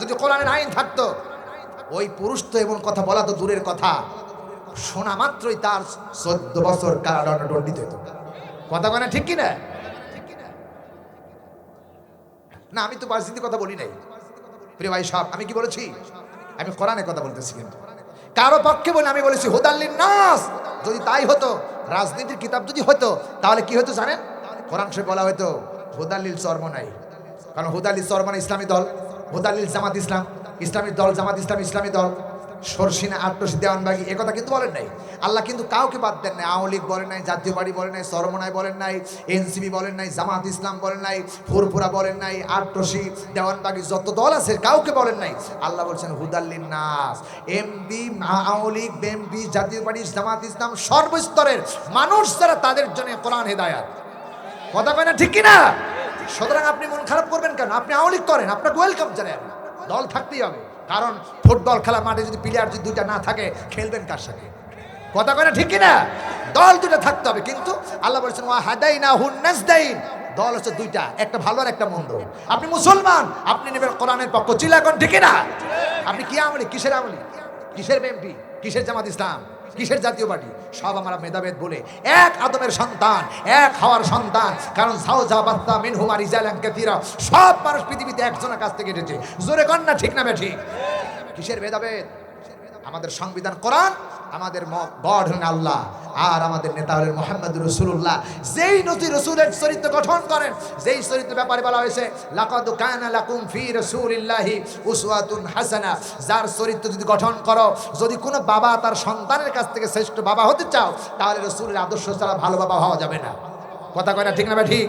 যদি কোরআনের আইন থাকতো, ওই পুরুষ তো এমন কথা বলা তো দূরের কথা। শোনা মাত্রই তার চোদ্দ বছর কথা ঠিক কি না, আমি তো কথা বলি নাই। প্রিয় ভাই সাহেব, আমি কি বলেছি? আমি কোরআনের কথা বলতেছি কিন্তু। কারও পক্ষে বলে আমি বলেছি হুদাল্লিন নাস যদি তাই হতো, রাজনীতির কিতাব যদি হতো, তাহলে কি হতো জানেন? কোরআন শরীফ বলা হতো হুদাল্লিল চর্ম নাই। কারণ হুদাল্লিল চর্ম মানে ইসলামী দল। হুদাল্লিল জামাত ইসলাম, ইসলামী দল, জামাত ইসলাম, ইসলামী দল। সরসিনা, আট্টসি এ কথা কিন্তু বলেন নাই। আল্লাহ কিন্তু কাউকে বাদ দেন নাই। আওয়ামী লীগ বলেন নাই, জাতীয় পার্টি বলেন নাই, সরমনায় বলেন নাই এনসিবি বলেন নাই, জামাত ইসলাম বলেন নাই, ফুরফুরা বলেন নাই, আট্টসি, দেওয়ানবাগি যত দল আছে কাউকে বলেন নাই। আল্লাহ বলছেন হুদাল্লিন নাস এমবি আওয়ামী লীগ জাতীয় পার্টি, জামাত ইসলাম সর্বস্তরের মানুষ যারা তাদের জন্য কোরআন হেদায়াত। কথা কয় না ঠিক কিনা? সুতরাং আপনি মন খারাপ করবেন কেন? আপনি আওয়ামী করেন আপনাকে ওয়েলকাম জানেন। দল থাকতেই হবে। কারণ ফুটবল খেলা মাঠে যদি প্লেয়ার যদি দুইটা না থাকে, খেলবেন কার সাথে? কথা কয় না ঠিক কিনা? দল দুটো থাকতে হবে, কিন্তু আল্লাহ বলেছেন, ওয়া হাদাই না হুন্নাস দাইন দল হচ্ছে দুইটা, একটা ভালো আর একটা মন্দ। আপনি মুসলমান, আপনি নেবেন কোরআনের পক্ষ। চিলাকন ঠিক না আপনি কি আমলি কিসের আমলি কিসের বিএমপি কিসের জামাত ইসলাম? কিসের জাতীয় পার্টি? সব আমরা মেধাবেদ বলে এক আদমের সন্তান, এক হওয়ার সন্তান। কারণ সাউজা বাস্তা মিনহুমা রিজালান কাতিরা সব মানুষ পৃথিবীতে একজনের কাছ থেকে এসেছে। জোরে কন্যা ঠিক না ঠিক কিসের ভেদাভেদ আমাদের সংবিধান, কোরআন, আমাদের গড হলেন আল্লাহ। আর আমাদের নেতা হলেন মোহাম্মদ রসুল্লাহ যেই নথি রসুলের চরিত্র গঠন করেন, যেই চরিত্র ব্যাপারে বলা হয়েছে লাকুম হাসানা। যার চরিত্র যদি গঠন করো, যদি কোনো বাবা তার সন্তানের কাছ থেকে শ্রেষ্ঠ বাবা হতে চাও, তাহলে রসুলের আদর্শ ছাড়া ভালো বাবা হওয়া যাবে না। কথা কয় না, ঠিক না ঠিক?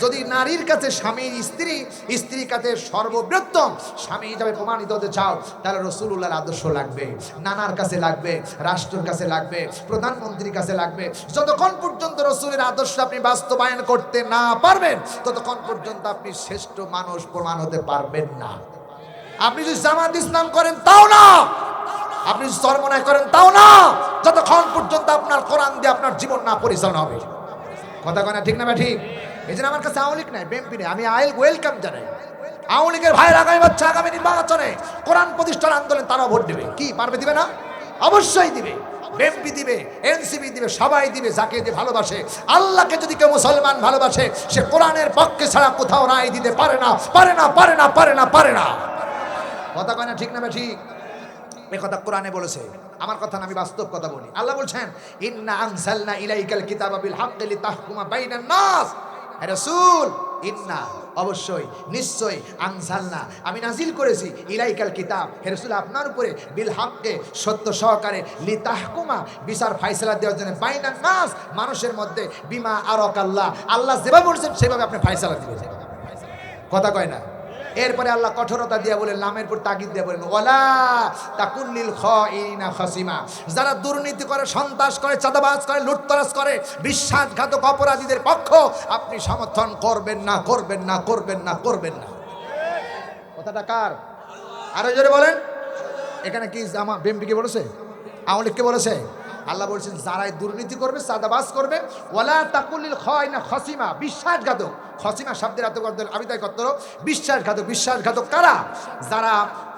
যদি নারীর কাছে স্বামীর স্ত্রী, স্ত্রীর কাছে সর্ববৃহত্তম স্বামী হিসাবে প্রমাণিত হতে চাও, তাহলে রসুল্লাহর আদর্শ লাগবে, নানার কাছে লাগবে, রাষ্ট্রের কাছে লাগবে, প্রধানমন্ত্রীর কাছে লাগবে। যতক্ষণ পর্যন্ত রসুলের আদর্শ আপনি বাস্তবায়ন করতে না পারবেন, ততক্ষণ পর্যন্ত আপনি শ্রেষ্ঠ মানুষ প্রমাণ হতে পারবেন না। আপনি যদি জামাত ইসলাম করেন, তাও না! আপনি যদি চরমনায় করেন, তাও না! যতক্ষণ পর্যন্ত আপনার কোরআন দিয়ে আপনার জীবন না পরিচালনা হবে। কথা কয় না, ঠিক না ঠিক? এই জন্য আমার কাছে আওয়ামী লীগ নাই, বিএনপি নেই। আমি আইল ওয়েলকাম জানাই। আওয়ামী লীগের ভাইয়ের আগামী বাচ্চা আগামী নির্বাচনে কোরআন প্রতিষ্ঠান আন্দোলন, তারাও ভোট দেবে। কি, পারবে দিবে না? অবশ্যই দিবে। বিএনপি দিবে, এনসিপি দিবে, সবাই দিবে, যাকে যে ভালোবাসে। আল্লাহকে যদি কেউ মুসলমান ভালোবাসে, সে কোরআনের পক্ষে ছাড়া কোথাও রায় দিতে পারে না পারে না পারে না পারে না পারে না। কথা কয় না, ঠিক না ঠিক? এ কথা কোরআনে বলেছে। আমার কথা না আমি বাস্তব কথা বলি। আল্লাহ বলছেন, ইন্না আনসালনা ইলাইকাল কিতাবা বিল হাক্কি লিতাহকুমা বাইনান নাস। রাসূল, ইন্না, অবশ্যই নিশ্চয় আনসালনা আমি নাজিল করেছি ইলাইকাল কিতাব। হে রাসূল, আপনার উপরে বিল হাক্কে সত্য সহকারে লিতাহকুমা বিচার ফাইসালা দেওয়ার জন্য বাইনান নাস। মানুষের মধ্যে বিমা আরক আল্লাহ আল্লাহ যেভাবে বলছেন, সেভাবে আপনি ফাইসালা দিবেন। কথা কয় না। এরপরে আল্লাহ কঠোরতা দিয়ে বলে লামের পর তাগিদ দিয়ে বলেন ওলা তাকুল্লিল খাইনা খাসিমা। যারা দুর্নীতি করে, সন্ত্রাস করে, চাঁদাবাজ করে, লুটতরাজ করে, বিশ্বাসঘাতক অপরাধীদের পক্ষ, আপনি সমর্থন করবেন না করবেন না করবেন না করবেন না। কথাটা কার? আরও জোরে বলেন। এখানে কি আমার বিএমপিকে বলেছে? আওয়ামী লীগকে বলেছে? আল্লাহ বলছেন যারাই দুর্নীতি করবে সাদাবাস করবে ওলা তাকুলিল খয় না খসিমা, বিশ্বাসঘাতক। খসিমা শব্দের করতে আমি তাই করতে বিশ্বাসঘাতক বিশ্বাসঘাতক কারা? যারা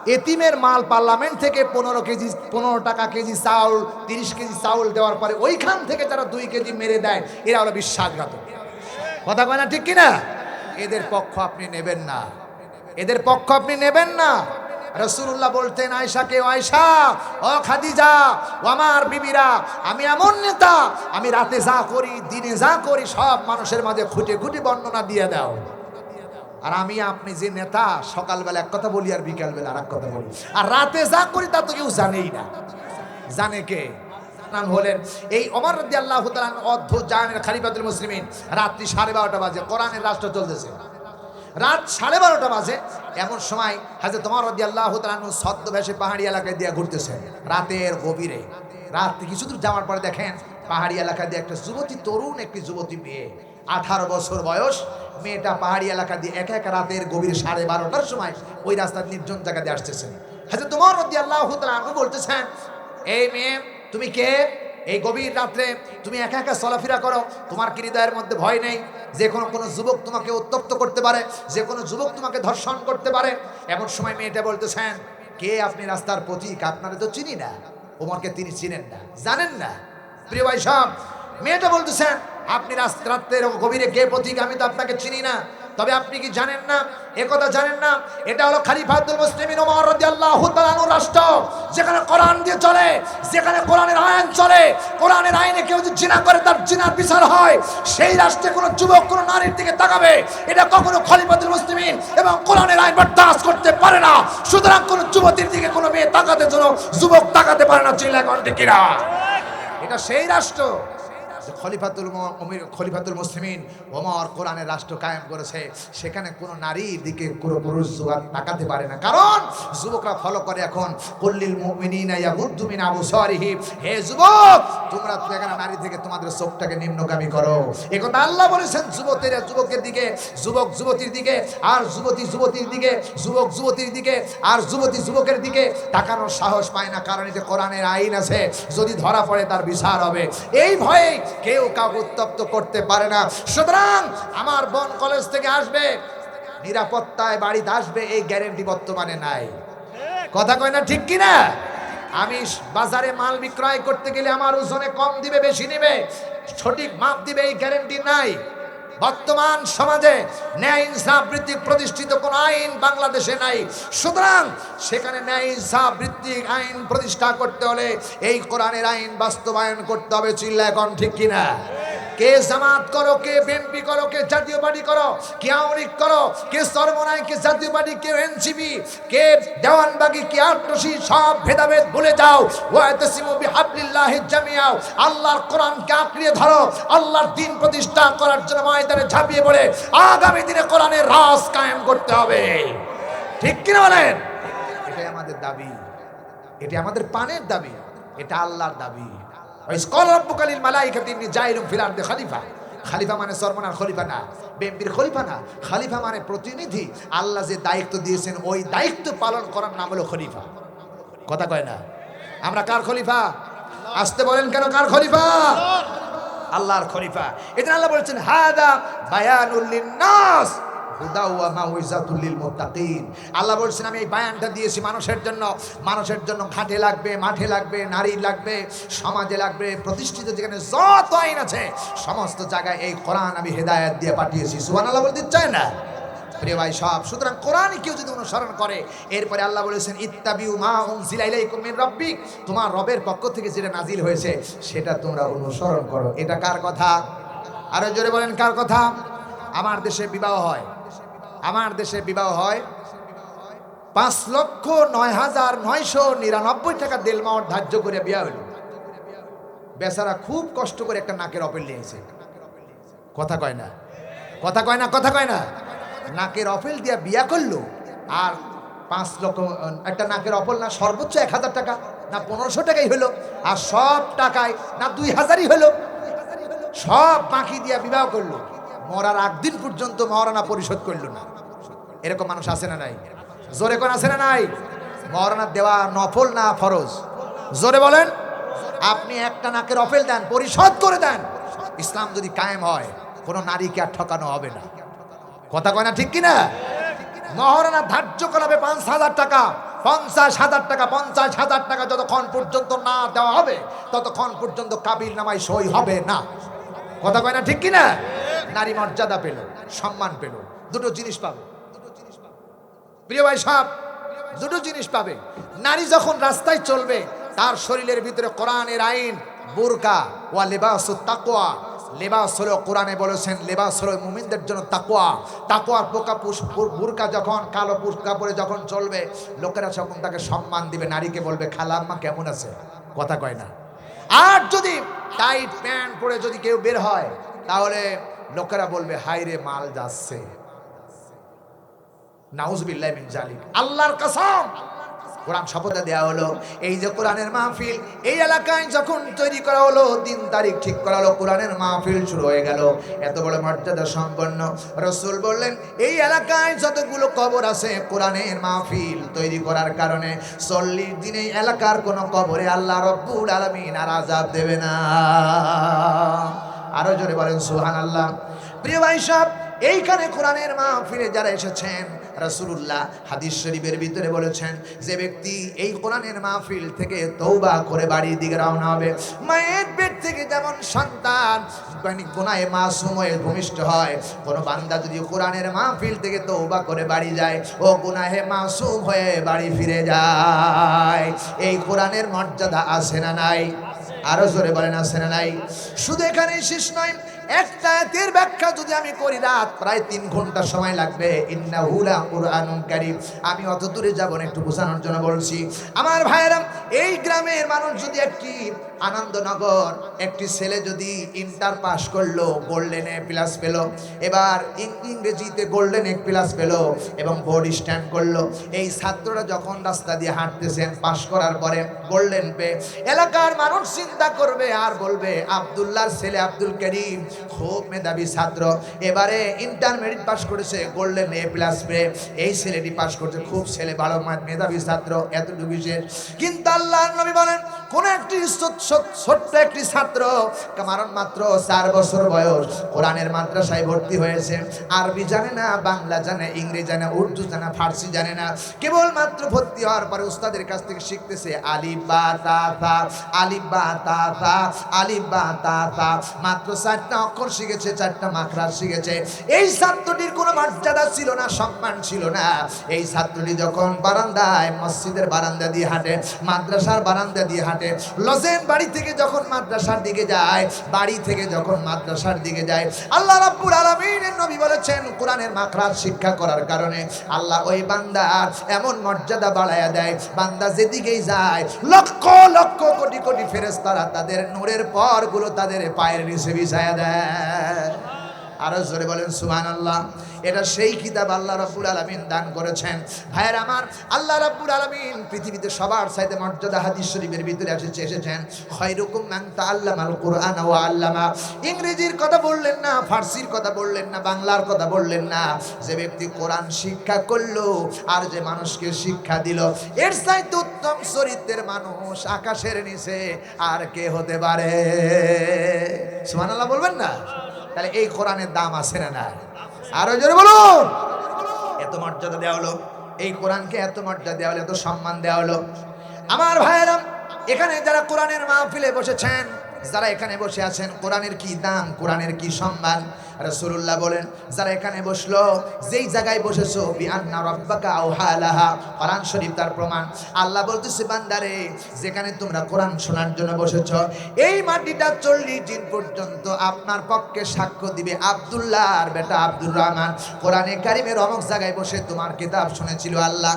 এতিমের মাল পার্লামেন্ট থেকে পনেরো কেজি, পনেরো টাকা কেজি চাউল, তিরিশ কেজি চাউল দেওয়ার পরে ওইখান থেকে যারা দুই কেজি মেরে দেয়, এরা হলো বিশ্বাসঘাতক। কথা কয় না ঠিক কিনা? এদের পক্ষ আপনি নেবেন না। এদের পক্ষ আপনি নেবেন না। রসুল্লাহ বলতেন আয়সাকে আয়সা ও খাদিজা, ও আমার বিবিরা, আমি এমন নেতা, আমি রাতে যা করি, দিনে যা করি, সব মানুষের মাঝে খুঁটে খুঁটে বর্ণনা দিয়ে দাও। আর আমি, আপনি যে নেতা, সকালবেলা এক কথা বলি আর বিকালবেলা আর এক কথা বলি। আর রাতে যা করি, তা তো কেউ জানেই না। জানে কে? নাম হলেন, এই অমর রদি আল্লাহ অর্ধ জানের খালিফাতুল মুসলিমিন, রাত্রি সাড়ে বারোটা বাজে, কোরআনের রাষ্ট্র চলতেছে। রাত সাড়ে বারোটা বাজে। এমন সময় হাজে তোমার রদি আল্লাহ সদ্য ভেসে পাহাড়ি এলাকায় দিয়ে ঘুরতেছে রাতের গভীরে। রাত্রি কিছু দূর যাওয়ার পরে দেখেন পাহাড়ি এলাকা দিয়ে একটা যুবতী তরুণ, একটি যুবতী মেয়ে। আঠারো বছর বয়স। মেয়েটা পাহাড়ি এলাকা দিয়ে এক এক রাতের গভীর সাড়ে বারোটার সময় ওই রাস্তার নির্জন জায়গা দিয়ে আসতেছেন। হাজে তোমার রদি আল্লাহ বলতেছেন, এই মেয়ে, তুমি কে? এই গভীর রাত্রে তুমি একা একা চলাফেরা করো, তোমার কি মধ্যে ভয় নেই? যে কোনো কোনো যুবক তোমাকে উত্তপ্ত করতে পারে, যে কোনো যুবক তোমাকে ধর্ষণ করতে পারে। এমন সময় মেয়েটা বলতেছেন কে আপনি রাস্তার প্রতীক? আপনারা তো চিনি না। ওমরকে তিনি চিনেন না। জানেন না। প্রিয় ভাই সাহেব, মেয়েটা বলতেছেন আপনি রাত- রাত্রের গভীরে কে প্রতীক? আমি তো আপনাকে চিনি না। তবে আপনি কি জানেন না? একথা জানেন না? এটা হলো খালিফাতুল মুসলিমিন ওমর রাদিয়াল্লাহু তাআলার রাষ্ট্র, যেখানে কোরআন দিয়ে চলে, যেখানে কোরআনের আইন চলে। কোরআনের আইনে কেউ যদি জিনা করে, তার জিনার বিচার হয়। সেই রাষ্ট্রে কোনো যুবক, কোনো নারীর দিকে তাকাবে। এটা কখনো খলিফাতুল মুসলিমিন এবং কোরআনের আইন বরদাস্ত করতে পারে না। সুতরাং কোনো যুবতীর দিকে কোনো মেয়ে তাকাতে জন্য যুবক তাকাতে পারে না চিল্লা এটা সেই রাষ্ট্র। খলিফাতুল উমির- খলিফাতুল মুসলিমিন ওমর কোরআনের রাষ্ট্র কায়েম করেছে, সেখানে কোনো নারীর দিকে কোনো পুরুষ যুবক তাকাতে পারে না। কারণ যুবকরা ফলো করে এখন, কল্লিল মুমিনিনা মিন আবসারিহিম হে যুবক, তোমরা এখানে নারী থেকে তোমাদের চোখটাকে নিম্নগামী করো। একথা আল্লাহ বলেছেন, যুবকের যুবকের দিকে, যুবক যুবতীর দিকে, আর যুবতী যুবতীর দিকে, যুবক যুবতীর দিকে, আর যুবতী যুবকের দিকে তাকানোর সাহস পায় না। কারণ এতে কোরআনের আইন আছে, যদি ধরা পড়ে তার বিচার হবে। এই ভয়ে কেউ কাউকে উত্তপ্ত করতে পারে না। সুতরাং আমার বন কলেজ থেকে আসবে, নিরাপত্তায় বাড়িতে আসবে, এই গ্যারেন্টি বর্তমানে নাই। কথা কয় না ঠিক কিনা? আমি বাজারে মাল বিক্রয় করতে গেলে আমার ওজনে কম দিবে, বেশি নেবে, সঠিক মাপ দিবে, এই গ্যারেন্টি নাই। বর্তমান সমাজে ন্যায় ইনসাফ ভিত্তিক প্রতিষ্ঠিত কোন আইন বাংলাদেশে নাই। সুতরাং সেখানে ন্যায় ইনসাফ ভিত্তিক আইন প্রতিষ্ঠা করতে হলে এই কোরআনের আইন বাস্তবায়ন করতে হবে চিল্লা এখন ঠিক কিনা? কে জামাত করো, কে বিএনপি করো, কে জাতীয় পার্টি করো, কে আওয়ামী লীগ করো, কে সর্বনায় কে জাতীয় পার্টি, কে এনসিপি, কে দেওয়ানবাগি, কে আটরশি সব ভেদাভেদ ভুলে যাও। ওয়াতাসিমু বিহাবলিল্লাহি জামিয়াও আল্লাহর কোরআনকে আঁকড়িয়ে ধরো, আল্লাহর দিন প্রতিষ্ঠা করার জন্য ময়দানে ঝাঁপিয়ে পড়ে, আগামী দিনে কোরআনের রাজ কায়েম করতে হবে। ঠিক কিনা বলেন? এটাই আমাদের দাবি। এটা আমাদের পানের দাবি, এটা আল্লাহর দাবি। খলিফা। খলিফা মানে খলিফা মানে প্রতিনিধি। আল্লাহ যে দায়িত্ব দিয়েছেন, ওই দায়িত্ব পালন করার নাম হলো খলিফা। কথা কয় না? আমরা কার খলিফা? আসতে বলেন কেন কার আল্লাহর খলিফা। এটা আল্লাহ বলেছেন, হাদা বায়ানুল লিন্নাস। আল্লাহ বলছেন, আমি এই বায়ানটা দিয়েছি মানুষের জন্য। মানুষের জন্য ঘাটে লাগবে, মাঠে লাগবে, নারী লাগবে, সমাজে লাগবে, প্রতিষ্ঠিত যেখানে যত আইন আছে, সমস্ত জায়গায় এই কোরআন আমি হেদায়েত দিয়ে পাঠিয়েছি। সুবহানাল্লাহ বলতে চায় না? প্রিয় ভাই সব, সুতরাং কোরআন কেউ যদি অনুসরণ করে, এরপরে আল্লাহ বলেছেন, ইত্তাবিউ মা উনজিলা ইলাইকুম মির রাব্বিক। তোমার রবের পক্ষ থেকে যেটা নাজিল হয়েছে, সেটা তোমরা অনুসরণ করো। এটা কার কথা? আরও জোরে বলেন, কার কথা? আমার দেশে বিবাহ হয়। আমার দেশে বিবাহ হয় পাঁচ লক্ষ নয় হাজার নয়শো নিরানব্বই টাকা দেলমাওয়ার ধার্য করে বিয়া হইল বেচারা খুব কষ্ট করে একটা নাকের অপেল নিয়েছে কথা কয় না? কথা কয় না, কথা কয় না? নাকের অপেল দিয়া বিয়া করল আর পাঁচ লক্ষ, একটা নাকের অপেল না সর্বোচ্চ এক হাজার টাকা, না পনেরোশো টাকাই হলো, আর সব টাকায় না দুই হাজারই হলো। সব বাকি দিয়া বিবাহ করল। মরার একদিন পর্যন্ত মহারানা পরিশোধ করল না। এরকম মানুষ আছে না নাই? জোরে কোন আছে না নাই? মহারানা দেওয়া নফল না ফরজ? জোরে বলেন। আপনি একটা নাকের অফেল দেন, পরিশোধ করে দেন। ইসলাম যদি কায়েম হয়, কোনো নারীকে আর ঠকানো হবে না। কথা কয় না ঠিক কিনা? মহারানা ধার্য করাবে পাঁচ হাজার টাকা, পঞ্চাশ হাজার টাকা, পঞ্চাশ হাজার টাকা যতক্ষণ পর্যন্ত না দেওয়া হবে, ততক্ষণ পর্যন্ত কাবিল নামায় সই হবে না। কথা কয় না ঠিক কিনা? নারী মর্যাদা পেল, সম্মান পেল, দুটো জিনিস পাবে। প্রিয় ভাই সাহেব, দুটো জিনিস পাবে। নারী যখন রাস্তায় চলবে, তার শরীরের ভিতরে কোরআনের আইন, বুরকা ওয়া লেবাস তাকোয়া লেবাস হলো কোরআনে বলেছেন, লেবাস হলো মুমিনদের জন্য তাকোয়া তাকোয়ার পোকা বুরকা যখন, কালো পরে যখন চলবে, লোকেরা যখন তাকে সম্মান দিবে, নারীকে বলবে খালাম্মা কেমন আছে? কথা কয় না। আর যদি টাইট প্যান্ট পরে যদি কেউ বের হয়, তাহলে লোকেরা বলবে হাইরে মাল যাচ্ছে। আল্লাহর কোরআন শপথে দেওয়া এই যে মাহফিল, এই এলাকায় যখন তৈরি করা হলো তারিখ ঠিক করা হলো, কোরআনের মাহফিল শুরু হয়ে গেল। এত বড় সম্পন্ন রসুল বললেন, এই এলাকায় যতগুলো কবর আছে, কোরআনের মাহফিল তৈরি করার কারণে চল্লিশ দিনে এলাকার কোনো কবরে আল্লাহ রব্বুল আলমিন আর আজাব দেবে না। আরও জোরে বলেন সুহান আল্লাহ প্রিয় ভাই সাহেব, এইখানে কোরআনের মাহফিলে যারা এসেছেন রাসূলুল্লাহ হাদিস শরীফের ভিতরে বলেছেন, যে ব্যক্তি এই কোরআনের মাহফিল থেকে তৌবা করে বাড়ির দিকে রওনা হবে, মায়ের পেট থেকে যেমন সন্তান মানে গুনাহে মাসুম হয়ে ভূমিষ্ঠ হয়, কোনো বান্দা যদি কোরআনের মাহফিল থেকে তৌবা করে বাড়ি যায়, ও গুনাহে মাসুম হয়ে বাড়ি ফিরে যায়। এই কোরআনের মর্যাদা আছে না নাই? আরও জোরে বলেন, আছে না নাই? শুধু এখানেই শেষ নয় একটা আয়াতের ব্যাখ্যা যদি আমি করি, রাত প্রায় তিন ঘণ্টা সময় লাগবে। ইন্না হুলা কুরআনুন কারীম। আমি অত দূরে যাব না, একটু বোঝানোর জন্য বলছি। আমার ভাইয়েরা, এই গ্রামের মানুষ যদি একটি আনন্দনগর একটি ছেলে যদি ইন্টার পাস করল গোল্ডেন এ প্লাস পেল, এবার ইংরেজিতে গোল্ডেন এ প্লাস পেল এবং বোর্ড স্ট্যান্ড করল, এই ছাত্ররা যখন রাস্তা দিয়ে হাঁটতেছেন পাস করার পরে গোল্ডেন পে এলাকার মানুষ চিন্তা করবে আর বলবে, আব্দুল্লাহর ছেলে আব্দুল করিম খুব মেধাবী ছাত্র। এবারে ইন্টারমিডিয়েট পাস করেছে গোল্ডেন এ প্লাস পে এই ছেলেটি পাস করছে, খুব ছেলে, ভালো মেধাবী ছাত্র, এতটুকু সে কিন্তু আল্লাহ নবী বলেন কোন একটি ছোট্ট একটি ছাত্র কারণ মাত্র চার বছর বয়স, কোরআনের মাদ্রাসায় ভর্তি হয়েছে। আরবি জানে না, বাংলা জানে, ইংরেজি জানে, উর্দু জানে, ফার্সি জানে না। কেবল মাত্র ভর্তি হওয়ার পরে উস্তাদের কাছ থেকে শিখতেছে আলিফ, বা, তা তা আলিফ, বা, তা তা আলিফ, বা, তা তা মাত্র চারটা অক্ষর শিখেছে, চারটা মাখরা শিখেছে। এই ছাত্রটির কোনো মর্যাদা ছিল না, সম্মান ছিল না। এই ছাত্রটি যখন বারান্দায়, মসজিদের বারান্দা দিয়ে হাঁটে, মাদ্রাসার বারান্দা দিয়ে হাঁটে লজেন বাড়ি থেকে যখন মাদ্রাসার দিকে যায়, বাড়ি থেকে যখন মাদ্রাসার দিকে যায়, আল্লাহ রাব্বুল আলামিনের নবী বলেছেন, কোরআনের মাখরাজ শিক্ষা করার কারণে আল্লাহ ওই বান্দার এমন মর্যাদা বাড়ায়া দেয়, বান্দা যেদিকেই যায়, লক্ষ লক্ষ কোটি কোটি ফেরেশতারা তাদের নূরের পরগুলো তাদের পায়ের নিচে বিছায়া দেয়। আরও জোরে বলেন সুবহান আল্লাহ এটা সেই কিতাব আল্লাহ রাব্বুল আলামিন দান করেছেন। ভাইয়ের আমার, আল্লাহ রাব্বুল আলামিন পৃথিবীতে সবার চাইতে মর্যাদা হাদিস শরীফের ভিতরে এসেছে, এসেছেন। খয়রুকুম মান তাআল্লামাল কোরআন ও আল্লামা। ইংরেজির কথা বললেন না, ফার্সির কথা বললেন না, বাংলার কথা বললেন না। যে ব্যক্তি কোরআন শিক্ষা করল আর যে মানুষকে শিক্ষা দিল, এর চাইতে উত্তম চরিত্রের মানুষ আকাশের নিচে আর কে হতে পারে? সুবহানাল্লাহ বলবেন না? তাহলে এই কোরআনের দাম আছে না না আরও জোরে বলুন। এত মর্যাদা দেওয়া হলো। এই কোরআনকে এত মর্যাদা দেওয়া হলো, এত সম্মান দেওয়া হলো। আমার ভাইয়েরা, এখানে যারা কোরআনের মাহফিলে বসেছেন, যারা এখানে বসে আছেন, কোরআনের কি দাম, কোরআনের কি সম্মান রাসূলুল্লাহ বলেন, যারা এখানে বসল, যেই জায়গায় বসেছো, বিআন্না রাব্বাকা আওহালাহা কোরআন শরীফ তার প্রমাণ। আল্লাহ বলতেছে, বান্দারে, যেখানে তোমরা কোরআন শোনার জন্য বসেছো, এই মাটিটা চল্লিশ দিন পর্যন্ত আপনার পক্ষে সাক্ষ্য দিবে আব্দুল্লাহ আর বেটা আব্দুর রহমান। কোরআনে কারিমের অমক জায়গায় বসে তোমার কিতাব শুনেছিল আল্লাহ।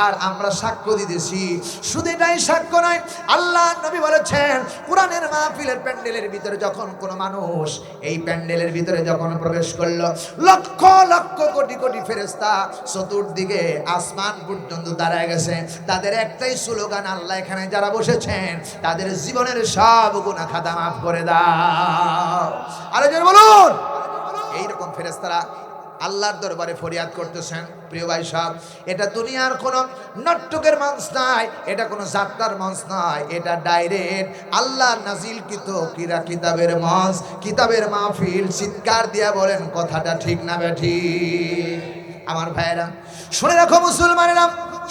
আর আমরা সাক্ষ্য দিতেছি। শুধু এটাই সাক্ষ্য নয়, আল্লাহ নবী বলেছেন, কোরআনের মাহফিলের প্যান্ডেলের ভিতরে যখন কোনো মানুষ, এই প্যান্ডেলের ভিতরে যখন প্রবেশ করল, লক্ষ লক্ষ কোটি কোটি ফেরেস্তা চতুর্দিকে আসমান পর্যন্ত দাঁড়ায় গেছে। তাদের একটাই স্লোগান, আল্লাহ এখানে যারা বসেছেন, তাদের জীবনের সব গুণা খাতা মাফ করে দাও। আরে বলুন। এইরকম ফেরেস্তারা আল্লাহর দরবারে ফরিয়াদ করতেছেন। প্রিয় ভাই সাহেব, এটা দুনিয়ার কোন নাটকের মঞ্চ নয় এটা কোনো যাত্রার মঞ্চ নয় এটা ডাইরেক্ট আল্লাহ নাজিল কিত কিরা কিতাবের মঞ্চ, কিতাবের মাহফিল। চিৎকার দিয়া বলেন, কথাটা ঠিক না বেঠি আমার ভাইয়েরা, শুনে রাখো মুসলমানেরা,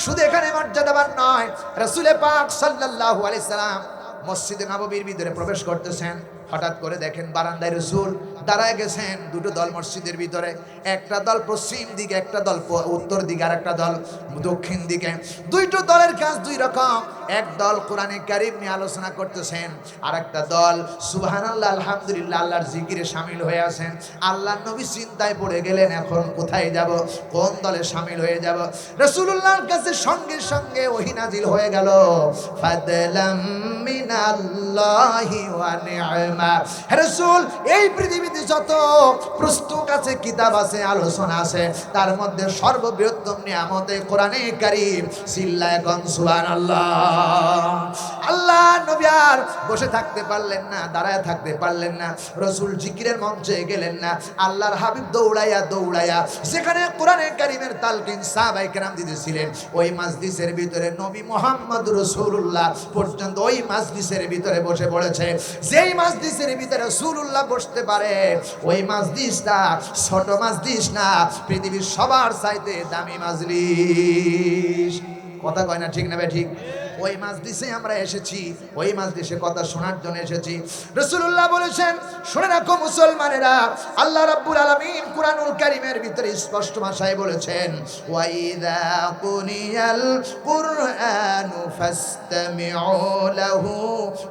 শুধু এখানে মর্যাদাবান নয় রাসূলে পাক সাল্লাল্লাহু আলাইহি সাল্লাম মসজিদে নববীর ভিতরে প্রবেশ করতেছেন। হঠাৎ করে দেখেন বারান্দায় রসুল দাঁড়ায় গেছেন দুটো দল মসজিদের ভিতরে, একটা দল পশ্চিম দিকে, একটা দল উত্তর দিকে, আর একটা দল দক্ষিণ দিকে। দুইটো দলের কাজ দুই রকম। এক দল কোরআনে কারিম নিয়ে আলোচনা করতেছেন আর একটা দল সুবহান আল্লাহ আলহামদুলিল্লাহ, আল্লাহর জিকিরে সামিল হয়ে আছেন। আল্লাহ নবী চিন্তায় পড়ে গেলেন, এখন কোথায় যাব, কোন দলে সামিল হয়ে যাব? রসুল্লাহর কাছে সঙ্গে সঙ্গে ওহি নাজিল হয়ে গেল। ফাদলাম মিনাল্লাহি ওয়া নি'মা রাসূল, এই পৃথিবীতে যত পুস্তক আছে, কিতাব আছে, আলোচনা আছে, তার মধ্যে সর্ববৃহত্তম নিয়ামতে কোরআনে কারীম, সিল্লায় গন সুবহানাল্লাহ। আল্লাহ নবী আর বসে থাকতে পারলেন না, দাঁড়ায় থাকতে পারলেন না, রসুল জিকিরের মঞ্চে গেলেন না, আল্লাহর হাবিব দৌড়াইয়া দৌড়াইয়া যেখানে কোরআনে কারিমের তালকিন সাহাবাই কেরাম দিতেছিলেন, ওই মাজলিসের ভিতরে নবী মোহাম্মদ রসুল্লাহ পর্যন্ত ওই মাজলিসের ভিতরে বসে পড়েছে। যেই মাজলিসের ভিতরে রসুল্লাহ বসতে পারে ওই মাছ দিস না ছোট মাছ দিস না পৃথিবীর সবার চাইতে দামি মাজলিস কথা কয় না ঠিক না বে ঠিক? ওই মাজলিসে আমরা এসেছি, ওই মাজলিসে কথা শোনার জন্য এসেছি। রসুল্লাহ বলেছেন, শুনে রাখো মুসলমানেরা, আল্লাহ রাব্বুল আলামিন কুরআনুল কারীমের ভিতরে স্পষ্ট ভাষায় বলেছেন ওয়াইদা কুনিয়াল কুরআনু ফাসতামিউ লাহু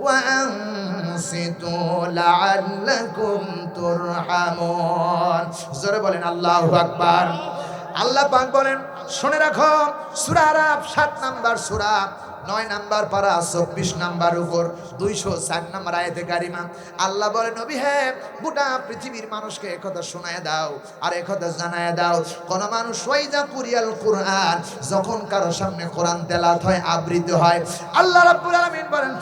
ওয়া আনসিতু লাআল্লাকুম তুরহামুন। জোরে বলেন, আল্লাহু আকবার। আল্লাহ পাক বলেন শুনে রাখো। সুরারাব সাত 7 নাম্বার সূরা। নয় নাম্বার পারা, চব্বিশ নাম্বার উপর, দুইশো ষাট নাম্বার আয়তে কারিমা। আল্লাহ বলে, নবী হ্যাঁ গোটা পৃথিবীর মানুষকে একথা শোনায় দাও আর একথা জানায় দাও। কোন মানুষ ওয়াইজা কুরিয়াল কোরআন, যখন কারও সামনে কোরআন তেলাত হয়, আবৃত হয়। আল্লাহ রাব্বুল আলামিন বলেন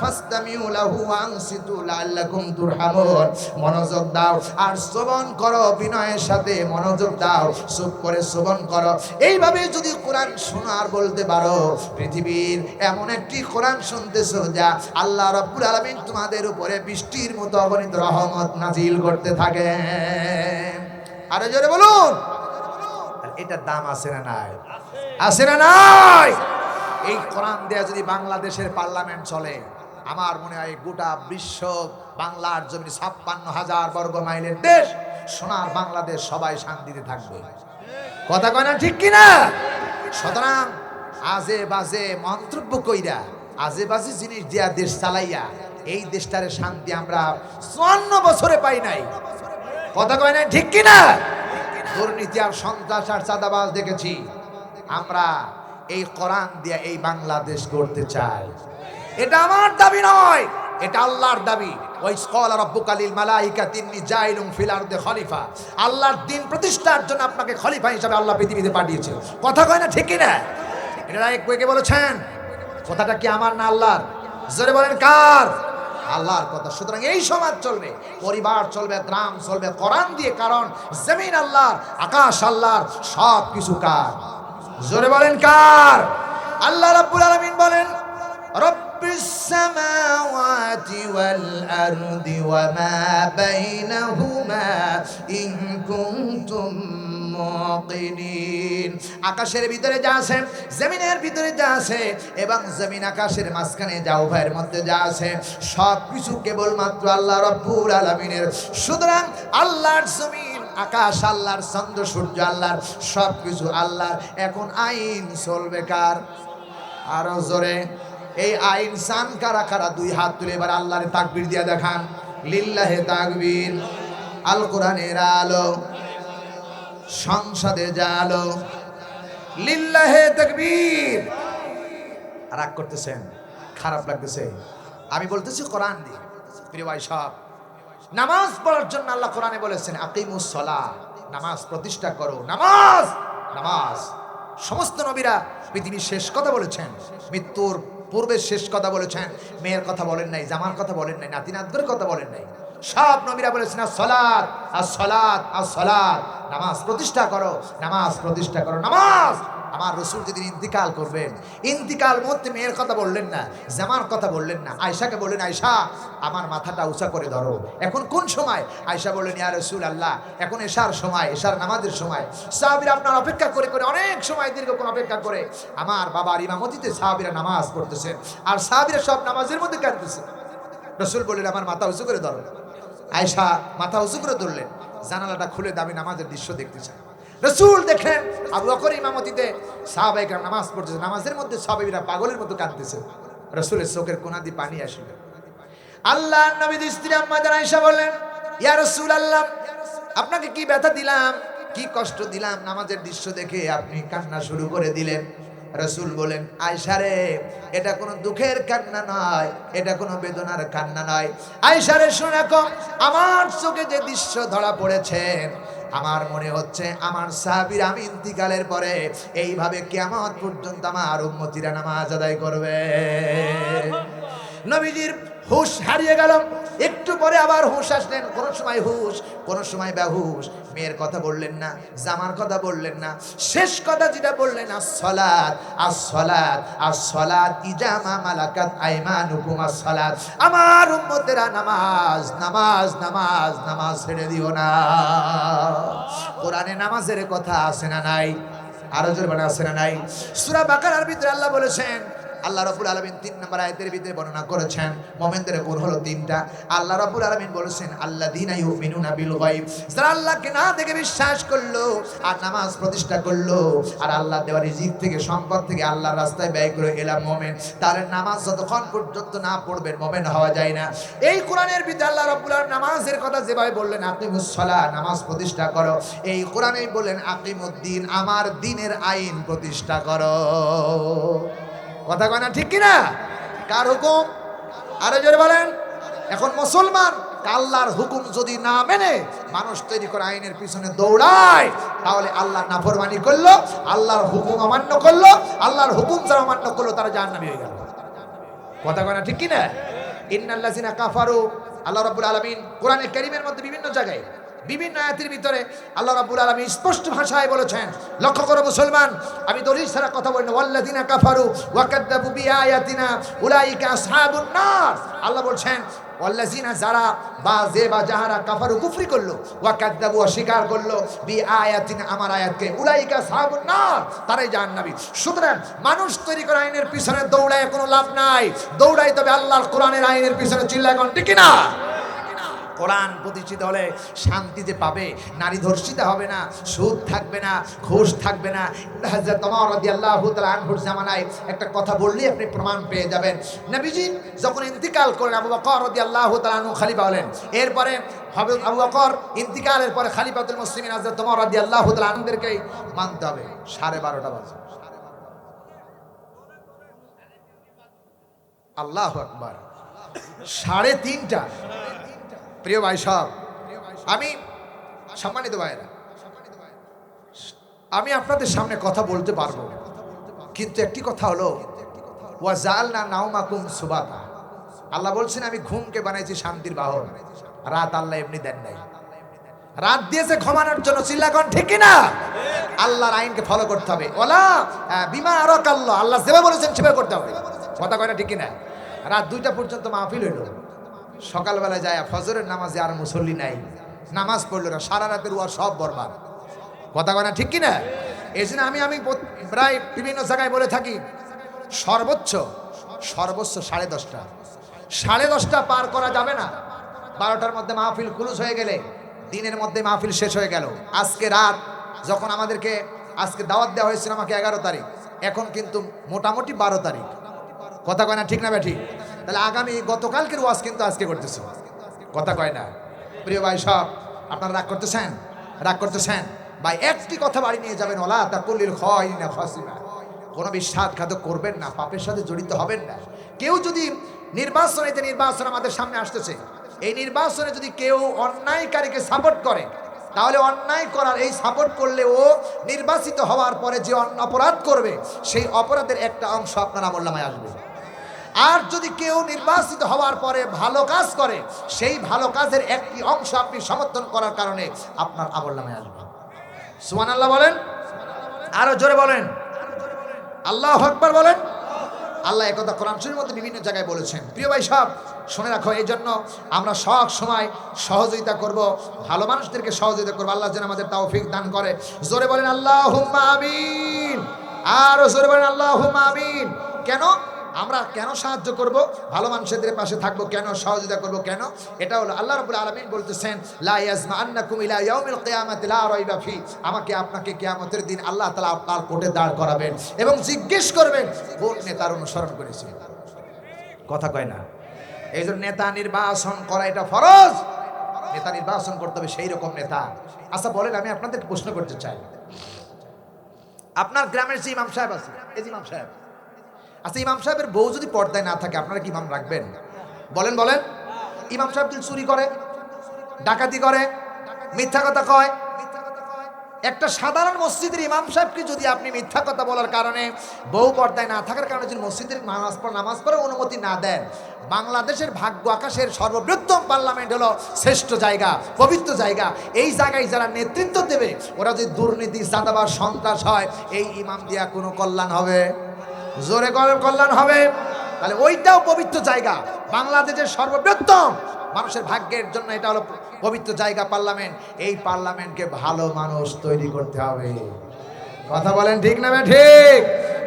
আনসিতু লাআল্লাকুম তুরহামুন। মনোযোগ দাও আর শ্রবণ করো, বিনয়ের সাথে মনোযোগ দাও। চুপ করে শ্রবণ করো। এইভাবে যদি কোরআন শোনো আর বলতে পারো, পৃথিবীর এমন একটি কোরআন শুনতেছো যা আল্লাহ রাব্বুল আলামিন তোমাদের উপরে বৃষ্টির মতো অগণিত রহমত নাজিল করতে থাকে। আরে জোরে বলুন। এটার দাম আছে না নাই? আছে না নাই? এই কোরআন দেয়া যদি বাংলাদেশের পার্লামেন্ট চলে, আমার মনে হয় গোটা বিশ্ব বাংলার জমি ছাপ্পান্ন হাজার বর্গ মাইলের দেশ সোনার বাংলাদেশ সবাই শান্তিতে থাকবে। কথা কয় না ঠিক কিনা? সুতরাং আজে বাজে মন্তব্য কইরা, আজে বাজে জিনিস দিয়া দেশ চালাইয়া, এই দেশটারে শান্তি আমরা চুয়ান্ন বছরে পাই নাই। কথা কয় না ঠিক কিনা? দুর্নীতি আর সন্ত্রাস আর চাঁদাবাজ দেখেছি। আমরা এই কোরআন দিয়ে এই বাংলাদেশ গড়তে চাই। এটা আমার দাবি নয়, এটা আল্লাহর দাবি। ওই স্কল রব্বুকালিল মালাইকা তিন্নি জাইলুম ফিল আরদে খলিফা। আল্লাহর দিন প্রতিষ্ঠার জন্য আপনাকে খলিফা হিসাবে আল্লাহ পৃথিবীতে পাঠিয়েছে। কথা কয় না ঠিক না এক কে বলেছেন, কথাটা কি আমার না আল্লাহর? জোরে বলেন, কার? আল্লাহর কথা। সুতরাং এই সমাজ চলবে, পরিবার চলবে, গ্রাম চলবে, কোরআন দিয়ে, কারণ জমিন আল্লাহর, আকাশ আল্লাহর সব কিছু কার? জোরে বলেন, কার? আল্লাহ রাব্বুল আলামিন বলেন, রব্বিস সামাওয়াতি ওয়াল আরদি ওয়া মা বাইনাহুমা ইন কুনতুম মুকিনিন আকাশের ভিতরে যা আছে, জমিনের ভিতরে যা আছে এবং জমিন আকাশের মাঝখানে যা উভয়ের মধ্যে যা আছে সব কিছু কেবলমাত্র আল্লাহ রব্বুল আলামিনের। সুতরাং আল্লাহর জমিন, আকাশ আল্লাহর, চন্দ্র, সূর্য আল্লাহর সব কিছু আল্লাহর। এখন আইন চলবে কার? আরও জোরে। এই আইন সান কারা কারা দুই হাত তুলে এবার আল্লাহরে তাকবীর দিয়া দেখান। লিল্লাহে তাকবীর। আল কোরআনের আলো। সংসদে জালো। লিল্লাহে তাকবীর। রাগ করতেছেন, খারাপ লাগতেছে। আমি বলতেছি কোরআন দিয়ে। প্রিয় ভাই সব নামাজ পড়ার জন্য আল্লাহ কোরআনে বলেছেন, আকিমুস সলা নামাজ প্রতিষ্ঠা করো। নামাজ! নামাজ! সমস্ত নবীরা পৃথিবীর শেষ কথা বলেছেন, মৃত্যুর পূর্বের শেষ কথা বলেছেন। মেয়ের কথা বলেন নাই, জামার কথা বলেন নাই নাতি নাতদের কথা বলেন নাই। সব নবীরা বলেছেন, আর সলাদ আর সলাদ আর সলাদ নামাজ প্রতিষ্ঠা করো, নামাজ প্রতিষ্ঠা করো, নামাজ! আমার রসুল যেদিন ইন্তিকাল করবেন, ইন্তিকাল মধ্যে মেয়ের কথা বললেন না, জামার কথা বললেন না। আয়সাকে বললেন আয়সা আমার মাথাটা উঁচা করে ধরো। এখন কোন সময়? আয়সা বললেন, ইয়া রসুল আল্লাহ এখন এশার সময়, এশার নামাজের সময়। সাহাবিরা আপনার অপেক্ষা করে করে অনেক সময়, দীর্ঘক্ষণ অপেক্ষা করে। আমার বাবার ইমামতিতে সাহাবিরা নামাজ পড়তেছেন আর সাহাবিরা সব নামাজের মধ্যে কাঁদতেছে। রসুল বললেন, আমার মাথা উঁচু করে ধরো। আয়সা মাথা উঁচু করে ধরলেন। জানালাটা খুলে দামি নামাজের দৃশ্য দেখতে চায়। রসুল দেখেন আবু বকর ইমামতিতে সাহাবাইকার নামাজ পড়তেছে। নামাজের মধ্যে সাহাবিরা পাগলের মতো কাঁদতেছে। রসুলের চোখের কোনা দিয়ে পানি আসলে। আল্লাহ নবী স্ত্রী আম্মা আয়েশা বললেন, ইয়া রসুল আল্লাহ আপনাকে কি ব্যথা দিলাম, কি কষ্ট দিলাম নামাজের দৃশ্য দেখে আপনি কান্না শুরু করে দিলেন? রসুল বলেন আয়সারে এটা কোনো দুঃখের কান্না নয় এটা কোনো বেদনার কান্না নয়। আয়সারে শুনে কম আমার চোখে যে দৃশ্য ধরা পড়েছে আমার মনে হচ্ছে আমার সাহাবির আমি ইন্তিকালের পরে এইভাবে কেমন পর্যন্ত আমার উন্মতিরা নামাজ আদায় করবে। নবীজির হুশ হারিয়ে গেল একটু পরে আবার হুশ আসলেন। কোন সময় হুশ, কোন সময় বেহুশ। মেয়ের কথা বললেন না, জামার কথা বললেন না, শেষ কথা যেটা বললেন, আসসালাত আসসালাত আসসালাত ইজামা মালাকাত আইমানুকুম, আসসালাত। আমার উম্মতেরা নামাজ নামাজ নামাজ নামাজ ছেড়ে দিও না। কোরআনে নামাজের কথা আছে না নাই? আরও জোর মানে আছে না নাই? সূরা বাকারার ভিতরে আল্লাহ বলেছেন আল্লাহ রাব্বুল আলামিন তিন নম্বর আয়াতের ভিতরে বর্ণনা করেছেন, মোমেনদের গুণ হলো তিনটা। আল্লাহ রাব্বুল আলামিন বলেছেন, আল্লাযীনা ইউমিনুনা বিল গায়ব। যারা আল্লাহকে না দেখে বিশ্বাস করল আর নামাজ প্রতিষ্ঠা করল আর আল্লাহ দেওয়া রিজিক থেকে, সম্পদ থেকে আল্লাহর রাস্তায় ব্যয় করে এলাম মোমেন, তাহলে নামাজ যতক্ষণ পর্যন্ত না পড়বেন, মোমেন হওয়া যায় না। এই কোরআনের ভিতরে আল্লাহ রাব্বুল আলামিন নামাজের কথা যেভাবে বললেন আকিমুস সালাহ নামাজ প্রতিষ্ঠা করো। এই কোরআনেই বললেন আকিমুদ্দিন আমার দিনের আইন প্রতিষ্ঠা করো। কথা কয় না ঠিক কিনা? কার হুকুম? আরও জোরে বলেন। এখন মুসলমান, আল্লাহর হুকুম যদি না মেনে মানুষ তৈরি করে আইনের পিছনে দৌড়ায়, তাহলে আল্লাহ নাফরমানি করল, আল্লাহর হুকুম অমান্য করল, আল্লাহর হুকুম যারা অমান্য করল, তারা জাহান্নামী হয়ে গেল। কথা কয় না ঠিক কিনা? ইন্নাল্লাযিনা কাফারু, আল্লাহ রাব্বুল আলামিন কোরআনে কারীমের মধ্যে বিভিন্ন জায়গায় বিভিন্ন আয়াতের ভিতরে আল্লাহ রাব্বুল আলামিন স্পষ্ট ভাষায় বলেছেন, লক্ষ্য করো মুসলমান, আমি দলিল ছাড়া কথা বলি না। ওয়াল্লাযিনা কাফারু ওয়া কাযযাবু বিআয়াতিনা, উলাইকা আসহাবুন নার। আল্লাহ বলছেন, ওয়াল্লাযিনা যারা বা যে বা যাহারা কাফারু কুফরি করল, ওয়া কাযযাবু অস্বীকার করল বি বিআয়াতিনা আমার আয়াতকে, উলাইকা আসহাবুন নার, তারাই জাহান্নামী। সুতরাং মানুষ তৈরি করা আইনের পিছনে দৌড়ায় কোনো লাভ নাই। দৌড়াই তবে আল্লাহর কোরআনের আইনের পিছনে চিল্লায় কোন ঠিক না কোরআন প্রতিষ্ঠিত হলে শান্তি যে পাবে, নারী ধর্ষিতা হবে না, সুদ থাকবে না, ঘুষ থাকবে না। হাজরত তোমার তাআলা আনহুর জামানায় একটা কথা বললেই আপনি প্রমাণ পেয়ে যাবেন। নবীজি যখন ইন্তিকাল করেন, আবু বকর রাদিয়াল্লাহু তাআলা আনহু খলিফা হলেন। এরপরে হবে আবু বকর ইন্তিকালের পরে খলিফাতুল মুসলিমিন হযরত তোমার রাদিয়াল্লাহু আল্লাহ আনহুদেরকে মানতে হবে, সাড়ে বারোটা বাজে। আল্লাহ আকবার। সাড়ে তিনটা। প্রিয় ভাই সব আমি সম্মানিত ভাইরা আমি আপনাদের সামনে কথা বলতে পারব। কিন্তু একটি কথা হলো ওয়াজাল না নাওমাকুম সুবাতা। আল্লাহ বলছেন, আমি ঘুমকে বানাইছি শান্তির বাহন। রাত আল্লাহ এমনি দেন নাই। রাত দিয়েছে ঘুমানোর জন্য চিল্লাকন ঠিক না আল্লাহর আইনকে ফলো করতে হবে। ওলা বিমা আরও কাল্ল আল্লাহ যেভাবে বলেছেন সেভাবে করতে হবে। কথা কয় না ঠিক না রাত দুইটা পর্যন্ত মাহফিল হইল। সকালবেলা যায়, ফজরের নামাজে আর মুসল্লি নাই। নামাজ পড়ল না, সারা রাতের ওয়া সব বরবাদ। কথা কয় না, ঠিক কিনা? এই জন্য আমি আমি প্রায় বিভিন্ন জায়গায় বলে থাকি, সর্বোচ্চ সর্বোচ্চ সাড়ে দশটা। সাড়ে দশটা পার করা যাবে না। বারোটার মধ্যে মাহফিল খুলুস হয়ে গেলে, দিনের মধ্যে মাহফিল শেষ হয়ে গেল। আজকে রাত যখন আমাদেরকে, আজকে দাওয়াত দেওয়া হয়েছিল আমাকে এগারো তারিখ, এখন কিন্তু মোটামুটি বারো তারিখ। কথা কয় না, ঠিক না ব্যাঠি? তাহলে আগামী গতকালকের ওয়াজ কিন্তু আজকে করতেছি। কথা কয় না। প্রিয় ভাই সব আপনারা রাগ করতেছেন? রাগ করতেছেন? ভাই, একটি কথা বাড়ি নিয়ে যাবেন, ওলা তা কল্লিল হয় না ফাসিমা কোনো বিশ্বাস বিশ্বাসঘাতক করবেন না, পাপের সাথে জড়িত হবেন না। কেউ যদি নির্বাচনে, যে নির্বাচন আমাদের সামনে আসতেছে, এই নির্বাচনে যদি কেউ অন্যায়কারীকে সাপোর্ট করে, তাহলে অন্যায় করার এই সাপোর্ট করলে ও নির্বাচিত হওয়ার পরে যে অপরাধ করবে, সেই অপরাধের একটা অংশ আপনার আমল নামায় আসবে। আর যদি কেউ নির্বাচিত হওয়ার পরে ভালো কাজ করে, সেই ভালো কাজের একটি অংশ আপনি সমর্থন করার কারণে আপনার আমল নামে আসবে। সুমান আল্লাহ বলেন? আরও জোরে বলেন। আল্লাহ আকবার বলেন? আল্লাহ একথা কোরআন শরীর মধ্যে বিভিন্ন জায়গায় বলেছেন। প্রিয় ভাই সব শুনে রাখো এই জন্য আমরা সব সময় সহযোগিতা করব, ভালো মানুষদেরকে সহযোগিতা করব, আল্লাহ যেন আমাদের তৌফিক দান করে। জোরে বলেন আল্লাহ আমিন। আর জোরে বলেন আল্লাহ আমিন। কেন? আমরা কেন সাহায্য করব? ভালো মানুষদের পাশে থাকব কেন? সহযোগিতা করব কেন? এটা হলো আল্লাহ রাব্বুল আলামিন বলতেছেন, লা ইয়াজমা আন্নাকুম ইলা ইয়াউমিল কিয়ামাতি, লা রাইবা ফি। আমাকে আপনাকে কিয়ামতের দিন আল্লাহ তাআলা আপনার কোর্টে দাঁড় করাবেন এবং জিজ্ঞেস করবেন, কোন নেতার অনুসরণ করেছে কথা কয় না। এই জন্য নেতা নির্বাচন করা এটা ফরজ? নেতা নির্বাচন করতে হবে সেই রকম নেতা। আচ্ছা বলেন, আমি আপনাদের প্রশ্ন করতে চাই। আপনার গ্রামের যে ইমাম সাহেব আছে, এই ইমাম সাহেব আচ্ছা ইমাম সাহেবের বউ যদি পর্দায় না থাকে, আপনারা কি ইমাম রাখবেন? বলেন বলেন। ইমাম সাহেব যদি চুরি করে, ডাকাতি করে, মিথ্যা কথা কয়। একটা সাধারণ মসজিদের ইমাম সাহেবকে যদি আপনি মিথ্যা কথা বলার কারণে বউ পর্দায় না থাকার কারণে যদি মসজিদের নামাজ পড়া, নামাজ পড়ার অনুমতি না দেন, বাংলাদেশের ভাগ্য আকাশের সর্ববৃহত্তম পার্লামেন্ট হলো শ্রেষ্ঠ জায়গা, পবিত্র জায়গা। এই জায়গায় যারা নেতৃত্ব দেবে, ওরা যদি দুর্নীতি চাঁদাবাস সন্ত্রাস হয়, এই ইমাম দিয়া কোনো কল্যাণ হবে। জোরে কল্যাণ হবে। তাহলে ওইটাও পবিত্র জায়গা। বাংলাদেশের সর্ববৃহত্তম মানুষের ভাগ্যের জন্য এটা হলো পবিত্র জায়গা পার্লামেন্ট। এই পার্লামেন্টকে ভালো মানুষ তৈরি করতে হবে। কথা বলেন ঠিক না ঠিক?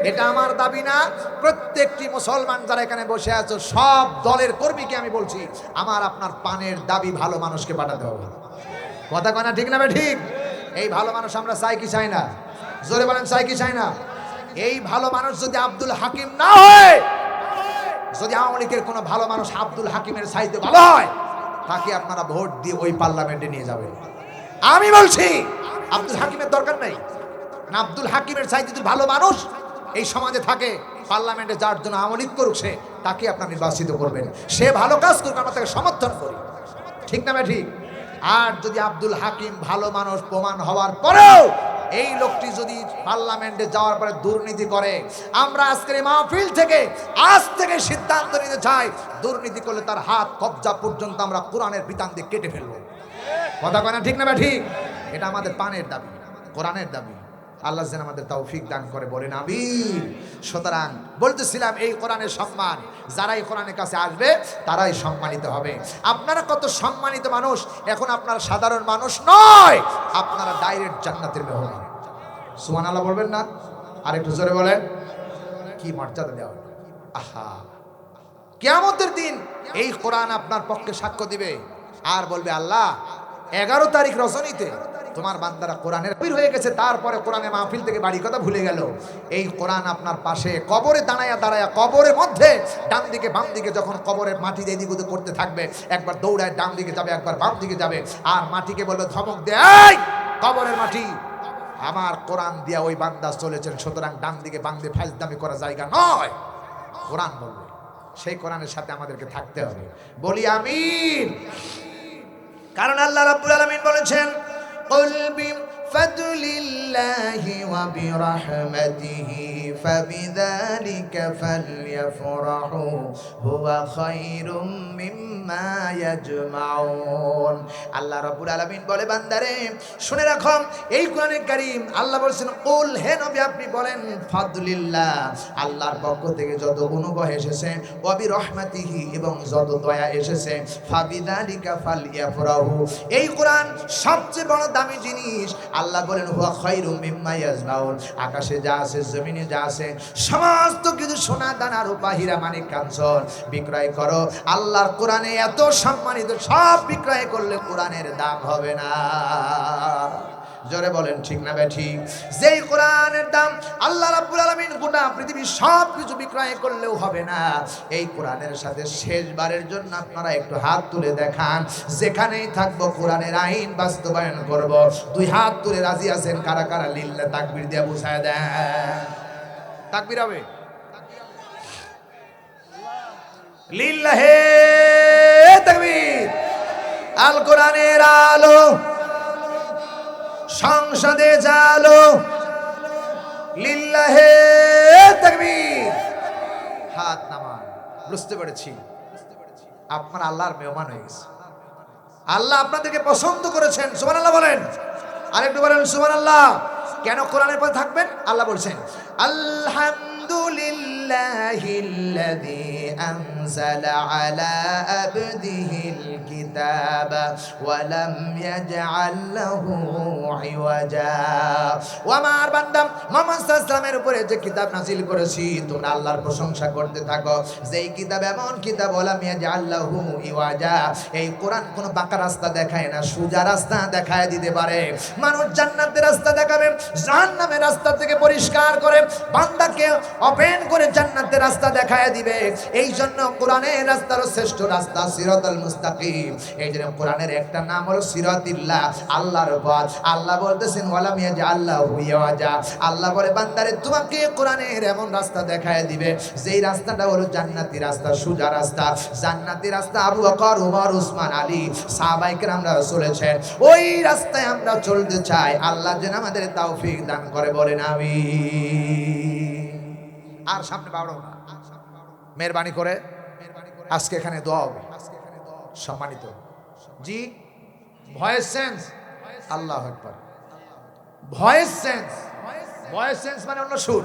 এটা আমার দাবি না। প্রত্যেকটি মুসলমান যারা এখানে বসে আছো, সব দলের কর্মীকে আমি বলছি, আমার আপনার পানের দাবি ভালো মানুষকে পাঠাতে হবে। কথা কনা ঠিক না ঠিক? এই ভালো মানুষ আমরা চাই কি চাই না? জোরে বলেন চাই কি চাই না? এই ভালো মানুষ যদি আব্দুল হাকিম না হয়, যদি আওয়ামী লীগের কোনো ভালো মানুষ আব্দুল হাকিমের সাইতে ভালো হয়, তাকে আপনারা ভোট দিয়ে ওই পার্লামেন্টে নিয়ে যাবেন। আমি বলছি, আব্দুল হাকিমের দরকার নেই। আব্দুল হাকিমের সাইতে যদি ভালো মানুষ এই সমাজে থাকে, পার্লামেন্টে যার জন্য আওয়ামী লীগ করুক সে, তাকে আপনার নির্বাচিত করবেন। সে ভালো কাজ করুক, আমরা তাকে সমর্থন করি। ঠিক না ঠিক? আর যদি আব্দুল হাকিম ভালো মানুষ, প্রমাণ হওয়ার পরেও এই লোকটি যদি পার্লামেন্টে যাওয়ার পরে দুর্নীতি করে, আমরা আজকের এই মাহফিল থেকে আজ থেকে সিদ্ধান্ত নিতে চাই, দুর্নীতি করলে তার হাত কবজা পর্যন্ত আমরা কোরআনের বিধান দিয়ে কেটে ফেলব। কথা কয় না ঠিক না ভাই? ঠিক। এটা আমাদের পানের দাবি, কোরআনের দাবি। আল্লাহ যেন আমাদের তৌফিক দান করে, বলেন আমি সুতরাং বলতেছিলাম, এই কোরআনের সম্মান যারা এই কোরআনের কাছে আসবে, তারাই সম্মানিত হবে। আপনারা কত সম্মানিত মানুষ, এখন আপনারা সাধারণ মানুষ নয়, আপনারা ডাইরেক্ট জান্নাতের মেহমান। সুমান আল্লাহ বলবেন না? আর একটু জোরে বলেন। কি মর্যাদা দেওয়া? আহা। কেয়ামতের দিন এই কোরআন আপনার পক্ষে সাক্ষ্য দিবে। আর বলবে, আল্লাহ, এগারো তারিখ রজনীতে তোমার বান্দারা কোরআনের বীর হয়ে গেছে, তারপরে কোরআনে মাহফিল থেকে বাড়ি কথা ভুলে গেল। এই কোরআন আপনার পাশে, কবরে দাঁড়ায়া দাঁড়ায়া, কবরের মধ্যে ডান দিকে বাম দিকে যখন কবরের মাটি দিয়ে এদিক ওদিক করতে থাকবে, একবার দৌড়ায় ডান দিকে যাবে, একবার বাম দিকে যাবে, আর মাটিকে বলবে, ধমক দেয় কবরের মাটি। আমার কোরআন দিয়া ওই বান্দা চলেছেন, সুতরাং ডান দিকে বাম দিকে ফাইজদামি করা জায়গা নয়। কোরআন বলবে, সেই কোরআনের সাথে আমাদেরকে থাকতে হবে। বলি আমিন। কারণ আল্লাহ রাব্বুল আলামিন বলেছেন قل بفضل الله وبرحمته فبذلك فليفرحوا هو خير مما يجمعون আল্লাহ রাব্বুল আলামিন বলে বান্দারে শুনে রাখো এই কোরআনে কারীম আল্লাহ বলেছেন কুল হে নবী আপনি বলেন ফাদলিল্লাহ আল্লাহর পক্ষ থেকে যত অনুগ্রহ এসেছে ওয়াবি রহমাতিহি এবং যত দয়া এসেছে ফাবিদালিকা ফালিয়াফরাহু এই কোরআন সবচেয়ে বড় দামি জিনিস আল্লাহ বলেন, হুয়া খায়রুম মিম্মা ইয়াজমাউন। আকাশে যা আছে, জমিনে যা আছে, সমস্ত কিছু সোনা দানা রূপা, হীরা মানিক, কাঞ্চন, বিক্রয় করো। আল্লাহর কোরআনে এত সম্মানিত, সব বিক্রয় করলে কোরআনের দাম হবে না। জোরে বলেন, ঠিক না ঠিক যেই কোরআনের দাম আল্লাহ রাব্বুল আলামিন গোটা পৃথিবীর সব কিছু বিক্রয় করলেও হবে না। এই কোরআনের সাথে শেষবারের জন্য আপনারা একটু হাত তুলে দেখান। যেখানেই থাকব কোরআনের আইন বাস্তবায়ন করব। দুই হাত তুলে রাজি আছেন কারা কারা? লিল্লা তাকবীর দিয়ে বুঝায় দেন। তাকবীর হবে? লিল্লাহে তাকবীর। আল কোরআনের আলো সংসদে জালো। লিল্লাহে তাকবীর। হাত নামান। বুঝতে পেরেছি। আপনার আল্লাহর মেহমান হয়ে গেছে। আল্লাহ আপনাদেরকে পছন্দ করেছেন। সুমান আল্লাহ বলেন। আরেকটু বলেন সুমান আল্লাহ কেন কোরআনের পথে থাকবেন? আল্লাহ বলছেন, আলহামদুলিল্লাহিল্লাযী আনজালা আবদিহিল কিতাবা ওয়া লাম ইয়াজআল লাহু ইওয়াজা ও আমার বান্দা মুহাম্মদ সাল্লাল্লাহু উপরে যে কিতাব নাযিল করেছি, তোমরা আল্লাহর প্রশংসা করতে থাকো। যেই কিতাব এমন কিতাব ওয়া লাম ইয়াজআল লাহু ইওয়াজা। এই কোরআন কোন বাঁকা রাস্তা দেখায় না, সোজা রাস্তা দেখায় দিতে পারে। মানুষ জান্নাতের রাস্তা দেখাবে, জাহান্নামের রাস্তা থেকে পরিষ্কার করে বান্দাকে ওপেন করে জান্নাতের রাস্তা দেখায় দিবে। এই জন্য কোরআনের শ্রেষ্ঠ রাস্তা সিরাতাল মুস্তাকিম। এই জন্য কোরআনের একটা নাম হলো সিরাতিল্লাহ, আল্লাহর পথ। আল্লাহ বলতেছেন, ওয়ালাম ইয়াজা। আল্লাহ হুইয়াজা আল্লাহ বলে, বান্দারে, তোমাকে কোরআনের এমন রাস্তা দেখায় দিবে, যেই রাস্তাটা হলো জান্নাতি রাস্তা, সুজা রাস্তা। জান্নাতি রাস্তা আবু ওমর উসমান, আলী সাহাবাইকে আমরা চলেছেন। ওই রাস্তায় আমরা চলতে চাই। আল্লাহ যেন আমাদের তৌফিক দান করে, বলেন আমি আর সামনে বাড়ো না। মেহরবানি করে আজকে এখানে দোয়া হবে। সম্মানিত। জি? Voice sense? আল্লাহ একবার ভয়েস সেন্স? ভয়েস সেন্স মানে অন্য সুর।